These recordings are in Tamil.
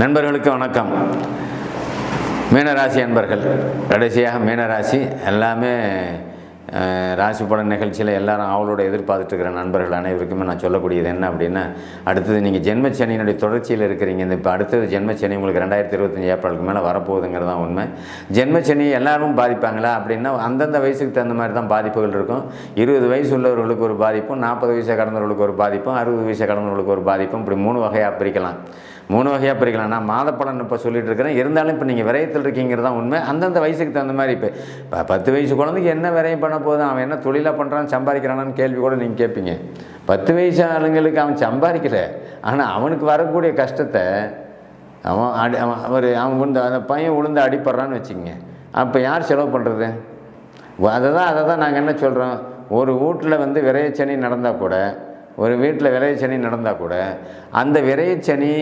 நண்பர்களுக்கு வணக்கம். மீனராசி அன்பர்கள். கடைசியாக மீனராசி எல்லாமே ராசி பலன் நிகழ்ச்சியில் எல்லாரும் அவளோட எதிர்பார்த்துட்டு இருக்கிற நண்பர்கள் அனைவருக்குமே நான் சொல்லக்கூடியது என்ன அப்படின்னா அடுத்தது நீங்கள் ஜென்மச்சனியினுடைய தொடர்ச்சியில் இருக்கிறீங்க. இந்த இப்போ அடுத்தது ஜென்மச்சனி உங்களுக்கு ரெண்டாயிரத்தி இருபத்தஞ்சி ஏப்ரலுக்கு மேலே வரப்போகுதுங்கிறது தான் உண்மை. ஜென்மச்சனி எல்லாரும் பாதிப்பாங்களா அப்படின்னா அந்தந்த வயசுக்கு தகுந்த மாதிரி தான் பாதிப்புகள் இருக்கும். இருபது வயசு உள்ளவர்களுக்கு ஒரு பாதிப்பும் நாற்பது வயசை கடந்தவர்களுக்கு ஒரு பாதிப்பும் அறுபது வயசை கடந்தவர்களுக்கு ஒரு பாதிப்பும் இப்படி மூணு வகையாக பிரிக்கலாம். மூணு வகையாக பிரிக்கலாம். நான் மாத இப்போ சொல்லிட்டு இருக்கிறேன். இருந்தாலும் இப்போ நீங்கள் விரயத்தில் இருக்கீங்கிறது தான் உண்மை. அந்தந்த வயசுக்கு தகுந்த மாதிரி இப்போ இப்போ பத்து வயசு குழந்தைக்கு என்ன விரயம் பண்ண போதும் அவன் என்ன தொழிலாக பண்ணுறான் சம்பாதிக்கிறானான்னு கேள்வி கூட நீங்கள் கேட்பீங்க பத்து வயசு ஆளுங்களுக்கு அவன் சம்பாதிக்கல. ஆனால் அவனுக்கு வரக்கூடிய கஷ்டத்தை அவன் அடி அவன் அவர் அவன் உளுந்து அந்த பையன் உளுந்து அடிப்படுறான்னு வச்சுக்கோங்க. அப்போ யார் செலவு பண்ணுறது அதை தான் அதை தான் நாங்கள் என்ன சொல்கிறோம் ஒரு வீட்டில் வந்து விரையச்சனி நடந்தால் கூட ஒரு வீட்டில் விரையச்சனி நடந்தால் கூட அந்த விரையச்சனி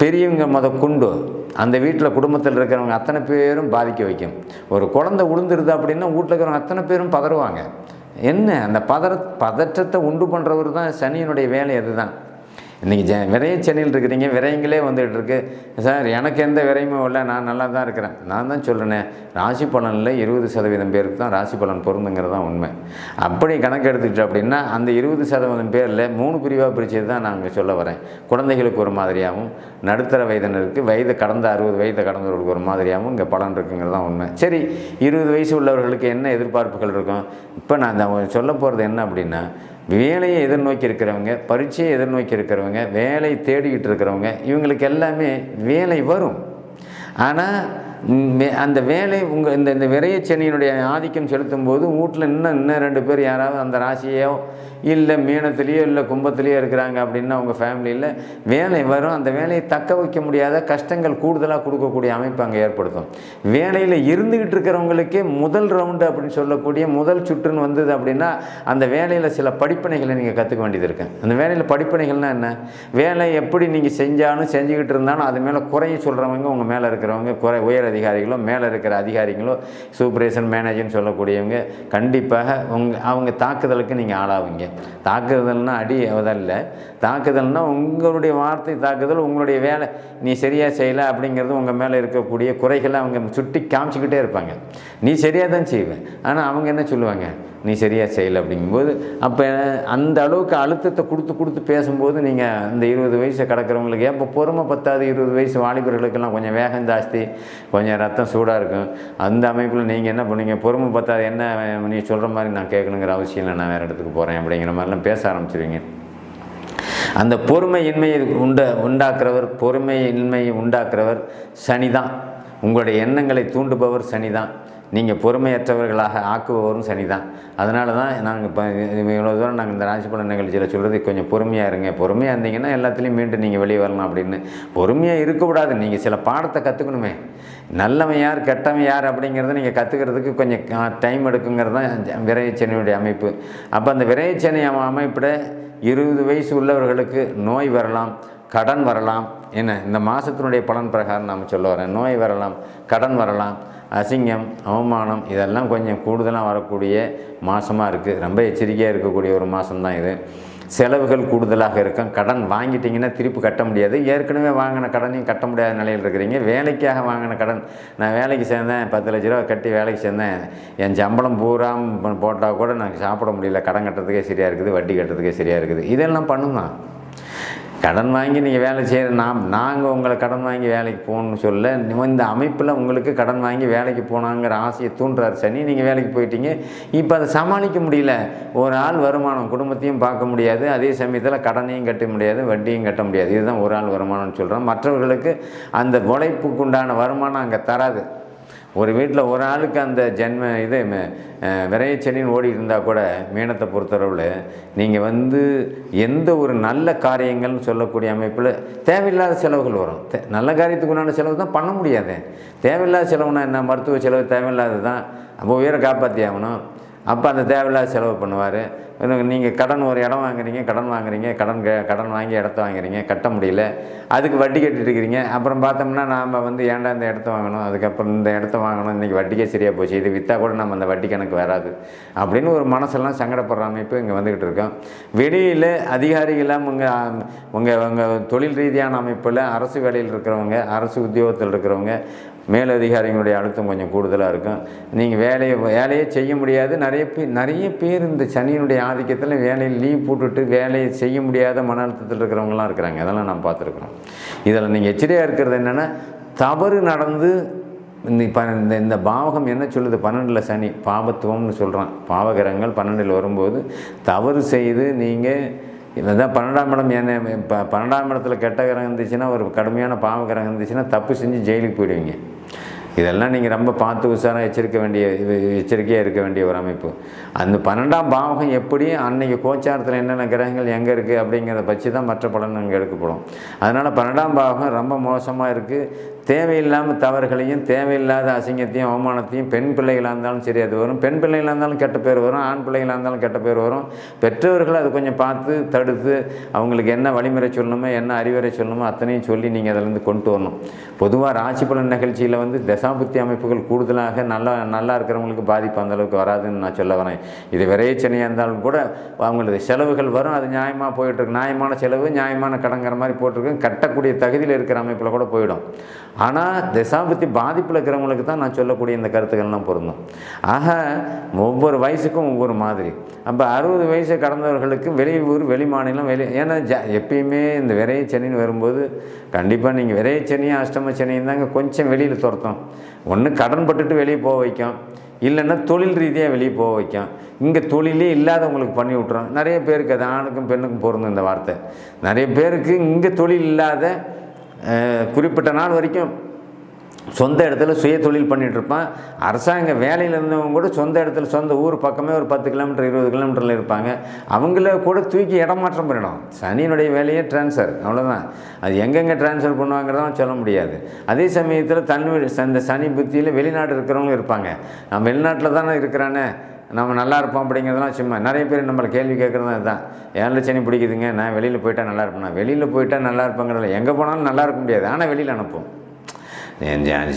பெரியவங்க முத கொண்டு. அந்த வீட்டில் குடும்பத்தில் இருக்கிறவங்க அத்தனை பேரும் பாதிக்க வைக்கும். ஒரு குழந்தை உளுந்துருது அப்படின்னா வீட்டில் இருக்கிறவங்க அத்தனை பேரும் பதறுவாங்க. என்ன? அந்த பதற பதற்றத்தை உண்டு பண்ணுறவர் தான் சனியினுடைய வேலை அதுதான். இன்றைக்கி ஜ விரைய சென்னையில் இருக்கிறீங்க விரயங்களே வந்துகிட்டு இருக்கு. சார் எனக்கு எந்த விரையமும் இல்லை நான் நல்லா தான் இருக்கிறேன். நான் தான் சொல்கிறேனே ராசி பலனில் இருபது சதவீதம் பேருக்கு தான் ராசி பலன் பொருந்துங்கிறது தான் உண்மை. அப்படி கணக்கு எடுத்துக்கிட்டு அப்படின்னா அந்த இருபது சதவீதம் பேரில் மூணு பிரிவாக பிரித்தது தான் நாங்கள் சொல்ல வரேன். குழந்தைகளுக்கு ஒரு மாதிரியாகவும் நடுத்தர வயதினருக்கு வயது கடந்த அறுபது வயதை கடந்தவர்களுக்கு ஒரு மாதிரியாகவும் இங்கே பலன் இருக்குங்கிறது தான் உண்மை. சரி இருபது வயசு உள்ளவர்களுக்கு என்ன எதிர்பார்ப்புகள் இருக்கும்? இப்போ நான் சொல்ல போகிறது என்ன அப்படின்னா வேலையை எதிர்நோக்கி இருக்கிறவங்க பரீட்சையை எதிர்நோக்கி இருக்கிறவங்க வேலை தேடிக்கிட்டு இருக்கிறவங்க இவங்களுக்கு எல்லாமே வேலை வரும். ஆனால் அந்த வேலை உங்கள் இந்த இந்த விரையச்சனியினுடைய ஆதிக்கம் செலுத்தும் போது வீட்டில் இன்னும் இன்னும் ரெண்டு பேர் யாராவது அந்த ராசியோ இல்லை மீனத்துலேயோ இல்லை கும்பத்துலேயோ இருக்கிறாங்க அப்படின்னா அவங்க ஃபேமிலியில் வேலை வரும். அந்த வேலையை தக்க வைக்க முடியாத கஷ்டங்கள் கூடுதலாக கொடுக்கக்கூடிய அமைப்பு அங்கே ஏற்படுத்தும். வேலையில் இருந்துக்கிட்டு இருக்கிறவங்களுக்கே முதல் ரவுண்டு அப்படின்னு சொல்லக்கூடிய முதல் சுற்றுன்னு வந்தது அப்படின்னா அந்த வேலையில் சில படிப்பனைகளை நீங்கள் கற்றுக்க வேண்டியது இருக்கு. அந்த வேலையில் படிப்பனைகள்னால் என்ன? வேலை எப்படி நீங்கள் செஞ்சாலும் செஞ்சுக்கிட்டு இருந்தாலும் அது மேலே குறைய சொல்கிறவங்க உங்கள் மேலே இருக்கிறவங்க குறை உயர் அதிகாரிகளோ மேலே இருக்கிற அதிகாரிகளோ சூப்பரேஷன் மேனேஜர்னு சொல்லக்கூடியவங்க கண்டிப்பாக உங்க அவங்க தாக்குதலுக்கு நீங்கள் ஆளாவீங்க. தாக்குதல்னா அடி அதல்ல. தாக்குதல்னா உங்களுடைய வார்த்தை தாக்குதல் உங்களுடைய வேலை. நீ சரியாக செய்யலை அப்படிங்கிறது உங்கள் மேலே இருக்கக்கூடிய குறைகளை அவங்க சுட்டி காமிச்சிக்கிட்டே இருப்பாங்க. நீ சரியாக தான் செய்வேன் ஆனால் அவங்க என்ன சொல்லுவாங்க? நீ சரியாக செய்யலை அப்படிங்கும்போது அப்போ அந்த அளவுக்கு அழுத்தத்தை கொடுத்து கொடுத்து பேசும்போது நீங்கள் இந்த இருபது வயசை கிடக்கிறவங்களுக்கு ஏன் இப்போ பொறுமை பத்தாது இருபது வயசு வாலிபர்களுக்கெல்லாம் கொஞ்சம் வேகம் ஜாஸ்தி கொஞ்சம் ரத்தம் சூடாக இருக்கும். அந்த அமைப்பில் நீங்கள் என்ன பண்ணுவீங்க? பொறுமை பத்தாது. என்ன நீ சொல்கிற மாதிரி நான் கேட்கணுங்கிற அவசியம் இல்லை. நான் வேறு இடத்துக்கு போகிறேன் அப்படிங்கிற மாதிரிலாம் பேச ஆரம்பிச்சிருவீங்க. அந்த பொறுமையின்மையை உண்ட உண்டாக்குறவர் பொறுமையின்மையை உண்டாக்குறவர் சனி தான் உங்களுடைய எண்ணங்களை தூண்டுபவர் சனி தான் நீங்கள் பொறுமையற்றவர்களாக ஆக்குபவரும் சனி தான் அதனால தான் நாங்கள் இப்போ இவ்வளோ தூரம் நாங்கள் இந்த ராசி பலன் நிகழ்ச்சியில் சொல்கிறது கொஞ்சம் பொறுமையாக இருங்க. பொறுமையாக இருந்தீங்கன்னா எல்லாத்துலேயும் மீண்டும் நீங்கள் வெளியே வரலாம் அப்படின்னு. பொறுமையாக இருக்கக்கூடாது நீங்கள் சில பாடத்தை கற்றுக்கணுமே நல்லவன் யார் கெட்டவன் யார் அப்படிங்கிறத நீங்கள் கற்றுக்கிறதுக்கு கொஞ்சம் டைம் எடுக்குங்கிறது தான் விரைச்சனியுடைய அமைப்பு. அப்போ அந்த விரைச்சனி அமைப்பில் இருபது வயசு உள்ளவர்களுக்கு நோய் வரலாம் கடன் வரலாம். என்ன? இந்த மாதத்தினுடைய பலன் பிரகாரம் நாம் சொல்ல வரேன் நோய் வரலாம் கடன் வரலாம். அசிங்கம் அவமானம் இதெல்லாம் கொஞ்சம் கூடுதலாக வரக்கூடிய மாதமாக இருக்குது ரொம்ப எச்சரிக்கையாக இருக்கக்கூடிய ஒரு மாதம்தான் இது. செலவுகள் கூடுதலாக இருக்கும். கடன் வாங்கிட்டிங்கன்னா திருப்பி கட்ட முடியாது. ஏற்கனவே வாங்கின கடனையும் கட்ட முடியாத நிலையில் இருக்கிறீங்க. வேலைக்காக வாங்கின கடன். நான் வேலைக்கு சேர்ந்தேன் பத்து லட்ச ரூபா கட்டி வேலைக்கு சேர்ந்தேன். என் சம்பளம் பூரா போட்டால் கூட நான் சாப்பிட முடியல. கடன் கட்டுறதுக்கே சரியாக இருக்குது வட்டி கட்டுறதுக்கே சரியாக இருக்குது. இதெல்லாம் பண்ணுங்க கடன் வாங்கி நீங்கள் வேலை செய்கிற நாம் நாங்கள் உங்களை கடன் வாங்கி வேலைக்கு போகணும்னு சொல்ல இந்த அமைப்பில் உங்களுக்கு கடன் வாங்கி வேலைக்கு போனாங்கிற ஆசையை தூண்டுறாரு சனி. நீங்கள் வேலைக்கு போயிட்டீங்க. இப்போ அதை சமாளிக்க முடியல. ஒரு ஆள் வருமானம் குடும்பத்தையும் பார்க்க முடியாது. அதே சமயத்தில் கடனையும் கட்ட முடியாது வட்டியும் கட்ட முடியாது. இதுதான் ஒரு ஆள் வருமானம்னு சொல்கிறோம் மற்றவர்களுக்கு அந்த உழைப்புக்கு உண்டான வருமானம் அங்கே தராது. ஒரு வீட்டில் ஒரு ஆளுக்கு அந்த ஜென்ம இது விரையச்சனின்னு ஓடி இருந்தால் கூட மீனத்தை பொறுத்தளவில் நீங்கள் வந்து எந்த ஒரு நல்ல காரியங்கள்னு சொல்லக்கூடிய அமைப்பில் தேவையில்லாத செலவுகள் வரும். தே- நல்ல காரியத்துக்கு உண்டான செலவு தான் பண்ண முடியாது. தேவையில்லாத செலவுனா என்ன? மருத்துவ செலவு தேவையில்லாதது தான் அப்போ உயிரை காப்பாற்றி ஆகணும். அப்போ அந்த தேவையில்லாத செலவு பண்ணுவார். நீங்கள் கடன் ஒரு இடம் வாங்குறீங்க கடன் வாங்குறீங்க கடன் கடன் வாங்கி இடத்த வாங்குறீங்க கட்ட முடியல. அதுக்கு வட்டி கட்டிட்டு இருக்கிறீங்க. அப்புறம் பார்த்தோம்னா நாம் வந்து ஏன்டா இந்த இடத்த வாங்கணும் அதுக்கப்புறம் இந்த இடத்த வாங்கணும் இன்றைக்கி வட்டிக்கே சரியாக போச்சு இது விற்றா கூட நம்ம அந்த வட்டி கணக்கு வராது அப்படின்னு ஒரு மனசெல்லாம் சங்கடப்படுற அமைப்பு இங்கே வந்துக்கிட்டு இருக்கோம். வெளியில் அதிகாரிகளாம் உங்கள் உங்கள் உங்கள் தொழில் ரீதியான அமைப்பில் அரசு வேலையில் இருக்கிறவங்க அரசு உத்தியோகத்தில் இருக்கிறவங்க மேலதிகாரிகளுடைய அழுத்தம் கொஞ்சம் கூடுதலாக இருக்கும். நீங்கள் வேலையை வேலையே செய்ய முடியாது. நிறைய பேர் நிறைய பேர் இந்த சனியினுடைய ஆதிக்கத்தில் வேலையை லீவ் போட்டுட்டு வேலையை செய்ய முடியாத மன அழுத்தத்தில் இருக்கிறவங்களாம் இருக்கிறாங்க. அதெல்லாம் நான் பார்த்துருக்குறோம். இதில் நீங்கள் எச்சரிக்கையாக இருக்கிறது என்னென்னா தவறு நடந்து இந்த இப்போ இந்த இந்த பாவகம் என்ன சொல்லுது? பன்னெண்டில் சனி பாபத்துவம்னு சொல்கிறான் பாவகிரகங்கள் பன்னெண்டில் வரும்போது தவறு செய்து நீங்கள் இதுதான் பன்னெண்டாம் இடம் என்ன இப்போ பன்னெண்டாம் இடத்துல கெட்ட கிரகம் இருந்துச்சுன்னா ஒரு கடுமையான பாவ கிரகம் இருந்துச்சுன்னா தப்பு செஞ்சு ஜெயிலுக்கு போயிடுவீங்க. இதெல்லாம் நீங்கள் ரொம்ப பார்த்து உஷாராக எச்சரிக்க வேண்டிய எச்சரிக்கையாக இருக்க வேண்டிய ஒரு அமைப்பு. அந்த பன்னெண்டாம் பாவகம் எப்படி அன்னைக்கு கோச்சாரத்தில் என்னென்ன கிரகங்கள் எங்கே இருக்குது அப்படிங்கிறத வச்சு தான் மற்ற பலன் அங்கே எடுக்கப்படும். அதனால் பன்னெண்டாம் பாவகம் ரொம்ப மோசமாக இருக்குது தேவையில்லாமல் தவறுகளையும் தேவையில்லாத அசிங்கத்தையும் அவமானத்தையும் பெண் பிள்ளைகளாக இருந்தாலும் சரி அது வரும். பெண் பிள்ளைகளாக இருந்தாலும் கெட்ட பேர் வரும். ஆண் பிள்ளைகளாக இருந்தாலும் கெட்ட பேர் வரும். பெற்றவர்கள் அதை கொஞ்சம் பார்த்து தடுத்து அவங்களுக்கு என்ன வழிமுறை சொல்லணுமோ என்ன அறிவுரை சொல்லணுமோ அத்தனையும் சொல்லி நீங்கள் அதிலேருந்து கொண்டு வரணும். பொதுவாக ராசி பலன் நிகழ்ச்சியில் வந்து தசாபுத்தி அமைப்புகள் கூடுதலாக நல்லா நல்லா இருக்கிறவங்களுக்கு பாதிப்பு அந்தளவுக்கு வராதுன்னு நான் சொல்ல வரேன். இது விரைச்சனையாக இருந்தாலும் கூட அவங்களது செலவுகள் வரும். அது நியாயமாக போயிட்டுருக்கு நியாயமான செலவு நியாயமான கடங்கிற மாதிரி போட்டிருக்கு கட்டக்கூடிய தகுதியில் இருக்கிற அமைப்பில் கூட போயிடும். ஆனால் தசாபுத்தி பாதிப்பில் இருக்கிறவங்களுக்கு தான் நான் சொல்லக்கூடிய இந்த கருத்துக்கள்லாம் பொருந்தும். ஆக ஒவ்வொரு வயசுக்கும் ஒவ்வொரு மாதிரி. அப்போ அறுபது வயசு கடந்தவர்களுக்கு வெளியூர் வெளி மாநிலம் வெளி ஏன்னா ஜ எப்பயுமே இந்த விரைய சனின்னு வரும்போது கண்டிப்பாக நீங்கள் விரைய சனியும் அஷ்டம சனியும் தாங்க கொஞ்சம் வெளியில் துரத்தும் ஒன்று கடன் பட்டுட்டு வெளியே போக வைக்கும். இல்லைன்னா தொழில் ரீதியாக வெளியே போக வைக்கும். இங்கே தொழிலே இல்லாதவங்களுக்கு பண்ணி விட்றோம் நிறைய பேருக்கு அது ஆணுக்கும் பெண்ணுக்கும் பொருந்தும் இந்த வார்த்தை. நிறைய பேருக்கு இங்கே தொழில் இல்லாத குறிப்பிட்ட நாள் வரைக்கும் சொந்த இடத்துல சுய தொழில் பண்ணிகிட்ருப்பான் அரசாங்க வேலையில் இருந்தவங்க கூட சொந்த இடத்துல சொந்த ஊர் பக்கமே ஒரு பத்து கிலோமீட்டர் இருபது கிலோமீட்டரில் இருப்பாங்க. அவங்கள கூட தூக்கி இடமாற்றம் பண்ணிடும். சனியினுடைய வேலையே ட்ரான்ஸ்ஃபர் அவ்வளோதான் அது எங்கெங்கே ட்ரான்ஸ்ஃபர் பண்ணுவாங்கிறதான் சொல்ல முடியாது. அதே சமயத்தில் தன் இந்த சனி புத்தியில் வெளிநாடு இருக்கிறவங்களும் இருப்பாங்க. நான் வெளிநாட்டில் தானே இருக்கிறானே. நம்ம நல்லா இருப்போம் அப்படிங்கிறதெல்லாம் சும்மா நிறைய பேர் நம்மளை கேள்வி கேட்குறது தான் ஏன் சனி பிடிக்குதுங்க? நான் வெளியில் போயிட்டால் நல்லா இருப்பேன்? நான் வெளியில் போயிட்டா நல்லா இருப்பேங்கிறதில்ல. எங்கே போனாலும் நல்லா இருக்க முடியாது. ஆனால் வெளியில் அனுப்பும்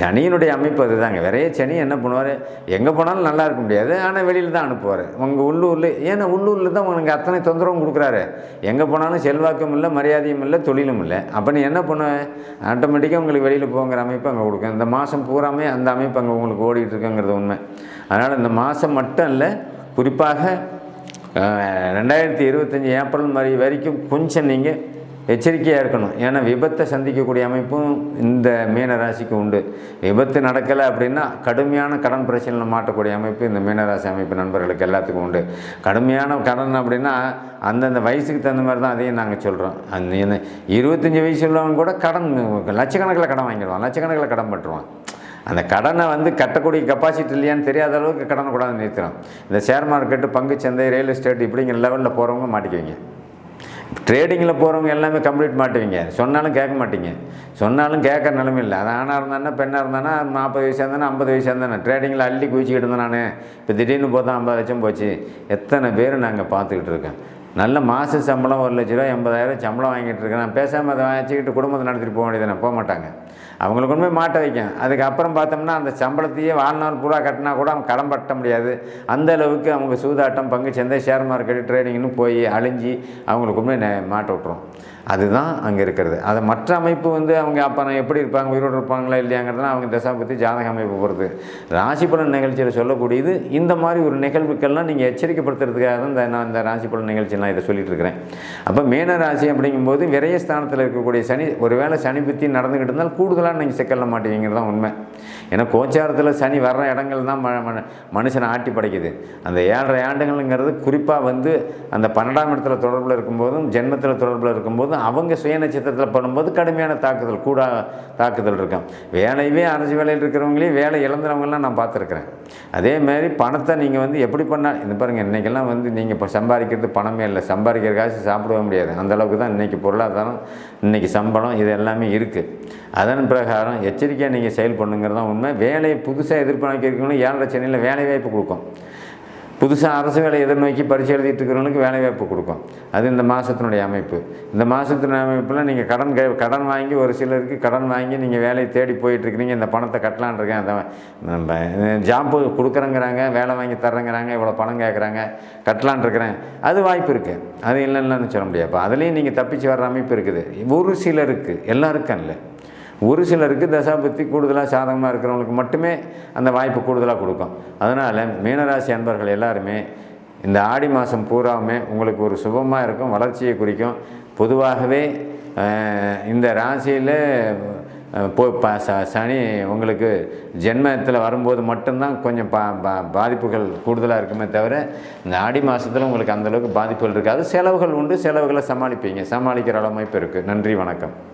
சனியினுடைய அமைப்பு அதுதாங்க. விரைய சனி என்ன பண்ணுவார்? எங்கே போனாலும் நல்லா இருக்க முடியாது. ஆனால் வெளியில் தான் அனுப்புவார். உங்கள் உள்ளூரில் ஏன்னா உள்ளூரில் தான் உனக்கு அத்தனை தொந்தரவும் கொடுக்குறாரு. எங்கே போனாலும் செல்வாக்கும் இல்லை மரியாதையும் இல்லை தொழிலும் இல்லை. அப்போ நீ என்ன பண்ணுவேன் ஆட்டோமேட்டிக்காக உங்களுக்கு வெளியில் போங்கிற அமைப்பு அங்கே கொடுக்கும். இந்த மாதம் பூராமே அந்த அமைப்பு அங்கே உங்களுக்கு ஓடிட்டு இருக்குங்கிறது உண்மை. அதனால் இந்த மாதம் மட்டும் இல்லை குறிப்பாக ரெண்டாயிரத்தி இருபத்தஞ்சி ஏப்ரல் மாதிரி வரைக்கும் கொஞ்சம் நீங்கள் எச்சரிக்கையாக இருக்கணும். ஏன்னா விபத்தை சந்திக்கக்கூடிய அமைப்பும் இந்த மீன ராசிக்கு உண்டு. விபத்து நடக்கலை அப்படின்னா கடுமையான கடன் பிரச்சனையில் மாட்டக்கூடிய அமைப்பு இந்த மீனராசி அமைப்பு நண்பர்களுக்கு எல்லாத்துக்கும் உண்டு. கடுமையான கடன் அப்படின்னா அந்தந்த வயசுக்கு தகுந்த மாதிரி தான் அதையும் நாங்கள் சொல்கிறோம் அந்த இருபத்தஞ்சி வயசு உள்ளவங்க கூட கடன் லட்சக்கணக்கில் கடன் வாங்கிடுவான். லட்சக்கணக்கில் கடன் பட்டுருவான். அந்த கடனை வந்து கட்டக்கூடிய கெப்பாசிட்டி இல்லையான்னு தெரியாத அளவுக்கு கடனை கூட நிறுத்துறோம். இந்த ஷேர் மார்க்கெட்டு பங்கு சந்தை ரியல் எஸ்டேட் இப்படிங்கிற லெவலில் போகிறவங்க மாட்டிக்குவீங்க. ட்ரேடிங்கில் போகிறவங்க எல்லாமே கம்ப்ளீட் மாட்டுவீங்க. சொன்னாலும் கேட்க மாட்டீங்க. சொன்னாலும் கேட்குற நிலைமை இல்லை. அது ஆணாக இருந்தானே பெண்ணாக இருந்தானா நாற்பது வயசாக இருந்தானே ஐம்பது வயசாக இருந்தானே ட்ரேடிங்கில் அள்ளி குதிச்சுக்கிட்டு இருந்தேன் நான். இப்போ திடீர்னு போதான் ஐம்பது லட்சம் போச்சு. எத்தனை பேர் நாங்கள் பார்த்துக்கிட்டு இருக்கேன். நல்ல மாத சம்பளம் ஒரு லட்ச ரூபா எண்பதாயிரம் சம்பளம் வாங்கிட்டு இருக்கேன். நான் பேசாமல் அதை வச்சுக்கிட்டு குடும்பத்தை நடத்திட்டு போக வேண்டியதானே போக மாட்டாங்க. அவங்களுக்கு கொண்டு போய் மாட்ட வைக்கும். அதுக்கப்புறம் பார்த்தோம்னா அந்த சம்பளத்தையே வாழ்நாள் பூரா கட்டினா கூட அவங்க கடன் பட்ட முடியாது. அந்த அளவுக்கு அவங்க சூதாட்டம் பங்கு சந்தை ஷேர் மார்க்கெட் ட்ரேடிங்னு போய் அழிஞ்சு அவங்களுக்கு கொண்டு போய் நெ- மாட்ட விட்ரும் அதுதான் அங்கே இருக்கிறது. அதை மற்ற அமைப்பு வந்து அவங்க அப்போ நான் எப்படி இருப்பாங்க உயிரோடு இருப்பாங்களா இல்லையாங்கிறதுலாம் அவங்க தசாபத்தி ஜாதக அமைப்பு பொறுத்து ராசி பலன் நிகழ்ச்சியில் சொல்லக்கூடியது இந்த மாதிரி ஒரு நிகழ்வுக்கெல்லாம் நீங்கள் எச்சரிக்கைப்படுத்துறதுக்காக தான் இந்த நான் இந்த ராசி பலன் நிகழ்ச்சியெல்லாம் இதை சொல்லிட்டு இருக்கிறேன். அப்போ மேன ராசி அப்படிங்கும்போது விரயஸ்தானத்தில் இருக்கக்கூடிய சனி ஒருவேளை சனி புத்தி நடந்துக்கிட்டு இருந்தால் கூடுதலாக நீங்கள் சிக்கலில் மாட்டீங்கிறது தான் உண்மை. ஏன்னா கோச்சாரத்தில் சனி வர்ற இடங்கள் தான் ம- மனுஷனை ஆட்டி படைக்குது. அந்த ஏழரை ஆண்டுகள்ங்கிறது குறிப்பாக வந்து அந்த பன்னெண்டாம் இடத்துல தொடர்பில் இருக்கும்போதும் ஜென்மத்தில் தொடர்பில் இருக்கும்போதும் அவங்க சுய நட்சத்திரத்தில் பண்ணும்போது கடுமையான தாக்குதல் கூட தாக்குதல் இருக்கும். வேலையுமே அரசு வேலையில் இருக்கிறவங்களையும் வேலை இழந்தவங்களாம் நான் பார்த்துருக்குறேன். அதே மாதிரி பணத்தை நீங்கள் வந்து எப்படி பண்ணால் இந்த பாருங்கள் இன்றைக்கெல்லாம் வந்து நீங்கள் இப்போ சம்பாதிக்கிறது பணமே இல்லை. சம்பாதிக்கிற காசு சாப்பிடவே முடியாது. அந்த அளவுக்கு தான் இன்றைக்கி பொருளாதாரம் இன்றைக்கி சம்பளம் இது எல்லாமே இருக்குது அதன் பிரகாரம் எச்சரிக்கையாக நீங்கள் செயல் பண்ணுங்கிறது தான் உண்மை. வேலையை புதுசாக எதிர்பார்க்க இருக்கணும் ஏழரை சென்னையில் வேலை வாய்ப்பு கொடுக்கும். புதுசாக அரசு வேலை எதிர்நோக்கி பரிசு எழுதிட்டு இருக்கிறவங்களுக்கு வேலை வாய்ப்பு கொடுக்கும். அது இந்த மாதத்தினுடைய அமைப்பு. இந்த மாதத்தினுடைய அமைப்பில் நீங்கள் கடன் கை கடன் வாங்கி ஒரு சிலருக்கு கடன் வாங்கி நீங்கள் வேலையை தேடி போயிட்டுருக்கிறீங்க இந்த பணத்தை கட்டலான் இருக்கேன். அந்த நம்ம ஜாம்பு கொடுக்குறேங்கிறாங்க வேலை வாங்கி தர்றேங்கிறாங்க இவ்வளோ பணம் கேட்குறாங்க கட்டலான் இருக்கிறேன். அது வாய்ப்பு இருக்குது அது இல்லைன்னு சொல்ல முடியாது அப்போ அதுலேயும் நீங்கள் தப்பிச்சு வர்ற அமைப்பு இருக்குது. ஒரு சிலருக்கு எல்லாருக்கும் இல்லை. ஒரு சிலருக்கு தசாபத்தி கூடுதலாக சாதகமாக இருக்கிறவங்களுக்கு மட்டுமே அந்த வாய்ப்பு கூடுதலாக கொடுக்கும். அதனால் மீனராசி அன்பர்கள் எல்லாருமே இந்த ஆடி மாதம் பூராவுமே உங்களுக்கு ஒரு சுபமாக இருக்கும் வளர்ச்சியை குறிக்கும். பொதுவாகவே இந்த ராசியில் போ ச- சனி உங்களுக்கு ஜென்மத்தில் வரும்போது மட்டும்தான் கொஞ்சம் பா பா- பாதிப்புகள் கூடுதலாக இருக்குமே தவிர இந்த ஆடி மாதத்தில் உங்களுக்கு அந்தளவுக்கு பாதிப்புகள் இருக்காது. செலவுகள் உண்டு செலவுகளை சமாளிப்பீங்க. சமாளிக்கிற அளவு அமைப்பு இருக்குது நன்றி வணக்கம்.